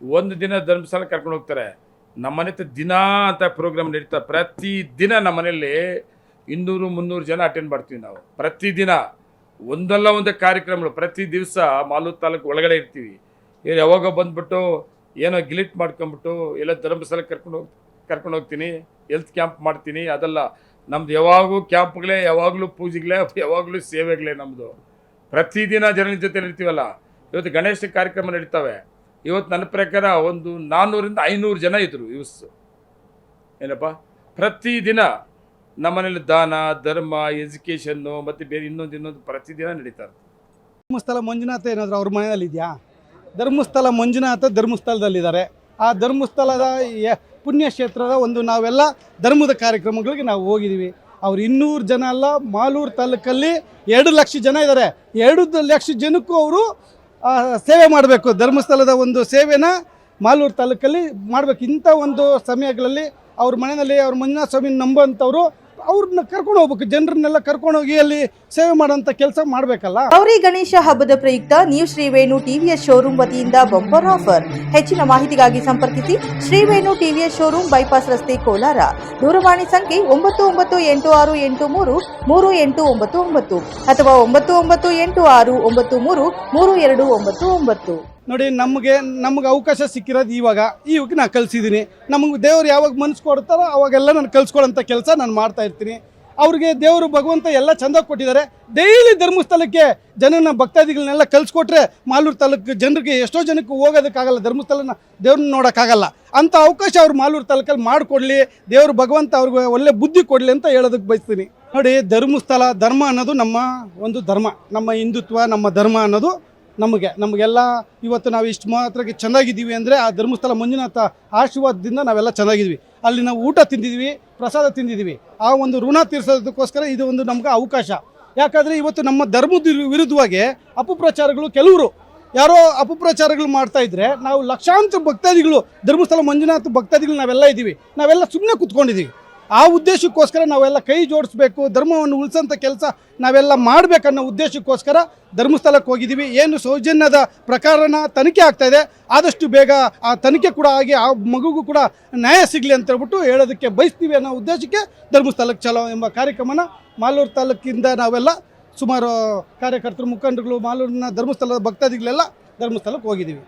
ಒಂದು ದಿನ ಧರ್ಮಸ್ಥಳ ಕರ್ಕೊಂಡು ಹೋಗ್ತಾರೆ. ನಮ್ಮನೆ ದಿನ ಅಂತ ಪ್ರೋಗ್ರಾಮ್ ನಡೀತಾ, ಪ್ರತಿ ದಿನ ನಮ್ಮ ಮನೆಯಲ್ಲಿ ಇನ್ನೂರು, ಮುನ್ನೂರು ಜನ ಅಟೆಂಡ್ ಮಾಡ್ತೀವಿ ನಾವು. ಪ್ರತಿದಿನ ಒಂದಲ್ಲ ಒಂದು ಕಾರ್ಯಕ್ರಮಗಳು, ಪ್ರತಿ ದಿವಸ ಮಾಲೂರು ತಾಲೂಕು ಒಳಗಡೆ ಇರ್ತೀವಿ. ಯಾವಾಗ ಬಂದ್ಬಿಟ್ಟು ಏನೋ ಗಿಲಿಟ್ ಮಾಡ್ಕೊಂಬಿಟ್ಟು ಎಲ್ಲ ಧರ್ಮಸ್ಥಳಕ್ಕೆ ಕರ್ಕೊಂಡು ಹೋಗಿ, ಕರ್ಕೊಂಡು ಹೋಗ್ತೀನಿ ಹೆಲ್ತ್ ಕ್ಯಾಂಪ್ ಮಾಡ್ತೀನಿ, ಅದೆಲ್ಲ. ನಮ್ದು ಯಾವಾಗೂ ಕ್ಯಾಂಪ್ಗಳೇ ಯಾವಾಗಲೂ ಪೂಜೆಗಳೇ, ಯಾವಾಗಲೂ ಸೇವೆಗಳೇ ನಮ್ಮದು ಪ್ರತಿದಿನ ಜನರ ಜೊತೆ ಇರ್ತೀವಲ್ಲ. ಇವತ್ತು ಗಣೇಶ ಕಾರ್ಯಕ್ರಮ ನಡೀತವೆ. ಇವತ್ತು ನನ್ನ ಪ್ರಕಾರ ಒಂದು ನಾನ್ನೂರಿಂದ ಐನೂರು ಜನ ಇದ್ದರು ಯೂಸ್ ಏನಪ್ಪ? ಪ್ರತಿದಿನ ನಮ್ಮನೇಲಿ ದಾನ, ಧರ್ಮ ಎಜುಕೇಷನ್ನು ಮತ್ತು ಬೇರೆ ಇನ್ನೊಂದು ಇನ್ನೊಂದು ಪ್ರತಿದಿನ ನಡೀತಾ ಇರ್ತದೆ ಧರ್ಮಸ್ಥಳ ಮಂಜುನಾಥ ಏನಾದರೂ ಅವ್ರ ಮನೆಯಲ್ಲಿ ಇದೆಯಾ? ಧರ್ಮಸ್ಥಳ ಮಂಜುನಾಥ ಧರ್ಮಸ್ಥಳದಲ್ಲಿದ್ದಾರೆ. ಆ ಧರ್ಮಸ್ಥಳದ ಪುಣ್ಯಕ್ಷೇತ್ರದ ಒಂದು ನಾವೆಲ್ಲ ಧರ್ಮದ ಕಾರ್ಯಕ್ರಮಗಳಿಗೆ ನಾವು ಹೋಗಿದ್ದೀವಿ. ಅವ್ರು ಇನ್ನೂರು ಜನ ಅಲ್ಲ, ಮಾಲೂರು ತಾಲೂಕಲ್ಲಿ ಎರಡು ಲಕ್ಷ ಜನ ಇದ್ದಾರೆ. ಎರಡು ಲಕ್ಷ ಜನಕ್ಕೂ ಅವರು ಸೇವೆ ಮಾಡಬೇಕು. ಧರ್ಮಸ್ಥಳದ ಒಂದು ಸೇವೆನ ಮಾಲೂರು ತಾಲೂಕಲ್ಲಿ ಮಾಡಬೇಕು. ಇಂಥ ಒಂದು ಸಮಯಗಳಲ್ಲಿ ಅವ್ರ ಮನೆಯಲ್ಲಿ ಅವ್ರ ಮಂಜುನಾಥ ಸ್ವಾಮಿ ನಂಬುವಂಥವ್ರು ಅವ್ರನ್ನ ಕರ್ಕೊಂಡು ಹೋಗ್ಬೇಕು. ಜನರನ್ನೆಲ್ಲ ಕರ್ಕೊಂಡು ಹೋಗಿ ಅಲ್ಲಿ ಸೇವೆ ಮಾಡೋಂಥ ಕೆಲಸ ಮಾಡಬೇಕಲ್ಲ? ಗೌರಿ ಗಣೇಶ ಹಬ್ಬದ ಪ್ರಯುಕ್ತ ನ್ಯೂ ಶ್ರೀವೇಣು ಟಿವಿಎಸ್ ಶೋರೂಮ್ ವತಿಯಿಂದ ಬಂಪರ್ ಆಫರ್. ಹೆಚ್ಚಿನ ಮಾಹಿತಿಗಾಗಿ ಸಂಪರ್ಕಿಸಿ ಶ್ರೀವೇಣು ಟಿವಿಎಸ್ ಶೋರೂಮ್ ಬೈಪಾಸ್ ರಸ್ತೆ ಕೋಲಾರ. ದೂರವಾಣಿ ಸಂಖ್ಯೆ ಒಂಬತ್ತು ಒಂಬತ್ತು ಎಂಟು ಆರು ಎಂಟು ಮೂರು ಮೂರು ಎಂಟು ಒಂಬತ್ತು ಒಂಬತ್ತು ಅಥವಾ ಒಂಬತ್ತು ಒಂಬತ್ತು ಎಂಟು ಆರು ಒಂಬತ್ತು ಮೂರು ಮೂರು ಎರಡು ಒಂಬತ್ತು ಒಂಬತ್ತು. ನೋಡಿ, ನಮಗೆ, ನಮ್ಗೆ ಅವಕಾಶ ಸಿಕ್ಕಿರೋದು ಇವಾಗ. ಇವಾಗ ನಾನು ಕಲಿಸಿದ್ದೀನಿ ನಮಗೆ ದೇವ್ರು ಯಾವಾಗ ಮನ್ಸು ಕೊಡ್ತಾರೋ ಅವಾಗೆಲ್ಲ ನಾನು ಕಲ್ಸ್ಕೊಡೋಂಥ ಕೆಲಸ ನಾನು ಮಾಡ್ತಾ ಇರ್ತೀನಿ. ಅವ್ರಿಗೆ ದೇವರು ಭಗವಂತ ಎಲ್ಲ ಚಂದ ಕೊಟ್ಟಿದ್ದಾರೆ. ಡೈಲಿ ಧರ್ಮಸ್ಥಳಕ್ಕೆ ಜನನ ಭಕ್ತಾದಿಗಳನ್ನೆಲ್ಲ ಕಲ್ಸ್ಕೊಟ್ರೆ ಮಾಲೂರು ತಾಲೂಕು ಜನರಿಗೆ ಎಷ್ಟೋ ಜನಕ್ಕೆ ಹೋಗೋದಕ್ಕಾಗಲ್ಲ. ಧರ್ಮಸ್ಥಳನ ದೇವ್ರನ್ನ ನೋಡೋಕ್ಕಾಗಲ್ಲ. ಅಂಥ ಅವಕಾಶ ಅವ್ರು ಮಾಲೂರು ತಾಲೂಕಲ್ಲಿ ಮಾಡಿಕೊಡ್ಲಿ. ದೇವರು ಭಗವಂತ ಅವ್ರಿಗೆ ಒಳ್ಳೆ ಬುದ್ಧಿ ಕೊಡಲಿ ಅಂತ ಹೇಳೋದಕ್ಕೆ ಬಯಸ್ತೀನಿ. ನೋಡಿ, ಧರ್ಮಸ್ಥಳ ಧರ್ಮ ಅನ್ನೋದು ನಮ್ಮ ಒಂದು ಧರ್ಮ. ನಮ್ಮ ಹಿಂದುತ್ವ, ನಮ್ಮ ಧರ್ಮ ಅನ್ನೋದು ನಮಗೆ, ನಮಗೆಲ್ಲ ಇವತ್ತು ನಾವು ಇಷ್ಟು ಮಾತ್ರಕ್ಕೆ ಚೆನ್ನಾಗಿದ್ದೀವಿ ಅಂದರೆ ಆ ಧರ್ಮಸ್ಥಳ ಮಂಜುನಾಥ ಆಶೀರ್ವಾದದಿಂದ ನಾವೆಲ್ಲ ಚೆನ್ನಾಗಿದ್ವಿ ಅಲ್ಲಿ ನಾವು ಊಟ ತಿಂದಿದ್ವಿ ಪ್ರಸಾದ ತಿಂದಿದ್ವಿ ಆ ಒಂದು ಋಣ ತೀರಿಸೋದಕ್ಕೋಸ್ಕರ ಇದು ಒಂದು ನಮ್ಗೆ ಅವಕಾಶ. ಯಾಕಂದರೆ ಇವತ್ತು ನಮ್ಮ ಧರ್ಮದ ವಿರು- ವಿರುದ್ಧವಾಗಿ ಅಪಪ್ರಚಾರಗಳು ಕೆಲವರು. ಯಾರೋ ಅಪಪ್ರಚಾರಗಳು ಮಾಡ್ತಾ ಇದ್ರೆ ನಾವು ಲಕ್ಷಾಂತರ ಭಕ್ತಾದಿಗಳು, ಧರ್ಮಸ್ಥಳ ಮಂಜುನಾಥ ಭಕ್ತಾದಿಗಳು ನಾವೆಲ್ಲ ಇದ್ದೀವಿ. ನಾವೆಲ್ಲ ಸುಮ್ಮನೆ ಕುತ್ಕೊಂಡಿದ್ದೀವಿ. ಆ ಉದ್ದೇಶಕ್ಕೋಸ್ಕರ ನಾವೆಲ್ಲ ಕೈ ಜೋಡಿಸ್ಬೇಕು, ಧರ್ಮವನ್ನು ಉಳಿಸೋಂಥ ಕೆಲಸ ನಾವೆಲ್ಲ ಮಾಡಬೇಕನ್ನೋ ಉದ್ದೇಶಕ್ಕೋಸ್ಕರ ಧರ್ಮಸ್ಥಳಕ್ಕೆ ಹೋಗಿದ್ದೀವಿ. ಏನು ಸೌಜನ್ಯದ ಪ್ರಕರಣ ತನಿಖೆ ಇದೆ. ಆದಷ್ಟು ಬೇಗ ಆ ತನಿಖೆ ಕೂಡ ಆಗಿ ಆ ಮಗುಗೂ ಕೂಡ ನ್ಯಾಯ ಸಿಗಲಿ ಅಂತ ಹೇಳ್ಬಿಟ್ಟು ಹೇಳೋದಕ್ಕೆ ಬಯಸ್ತೀವಿ ಅನ್ನೋ ಉದ್ದೇಶಕ್ಕೆ ಧರ್ಮಸ್ಥಳಕ್ಕೆ ಚಲೋ ಎಂಬ ಕಾರ್ಯಕ್ರಮನ ಮಾಲೂರು ತಾಲೂಕಿಂದ ನಾವೆಲ್ಲ ಸುಮಾರು ಕಾರ್ಯಕರ್ತರು, ಮುಖಂಡರುಗಳು, ಮಾಲೂರಿನ ಧರ್ಮಸ್ಥಳದ ಭಕ್ತಾದಿಗಳೆಲ್ಲ ಧರ್ಮಸ್ಥಳಕ್ಕೆ ಹೋಗಿದ್ದೀವಿ.